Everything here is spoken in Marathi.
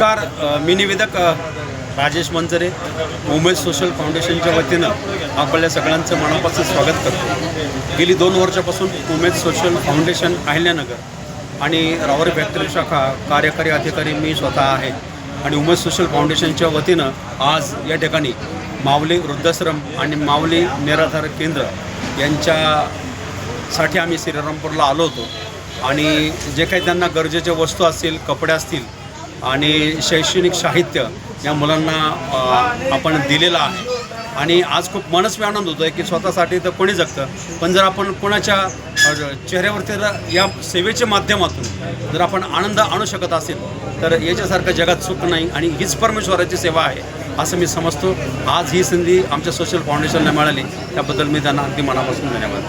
नमस्कार मी निवेदक राजेश मंजरे उमेद सोशल फाउंडेशनच्या वतीनं आपल्या सगळ्यांचं मनापासून स्वागत करतो. गेली दोन वर्षापासून उमेद सोशल फाउंडेशन अहिल्यानगर आणि रावरी फॅक्टरी शाखा कार्यकारी अधिकारी मी स्वतः आहे आणि उमेद सोशल फाउंडेशनच्या वतीनं आज या ठिकाणी माऊली वृद्धाश्रम आणि माऊली निराधार केंद्र यांच्यासाठी आम्ही श्रीरामपूरला आलो होतो. आणि जे काही त्यांना गरजेच्या वस्तू असतील कपडे असतील आणि शैक्षणिक साहित्य या मुलांना आपण दिलेलं आहे. आणि आज खूप मनस्वी आनंद होतो आहे की स्वतःसाठी तर कोणी जगतं पण जर आपण कोणाच्या चेहऱ्यावरती या सेवेच्या माध्यमातून जर आपण आनंद आणू शकत असेल तर याच्यासारखं जगात सुख नाही आणि हीच परमेश्वराची सेवा आहे असं मी समजतो. आज ही संधी आमच्या सोशल फाउंडेशनला मिळाली त्याबद्दल मी त्यांना अगदी मनापासून धन्यवाद.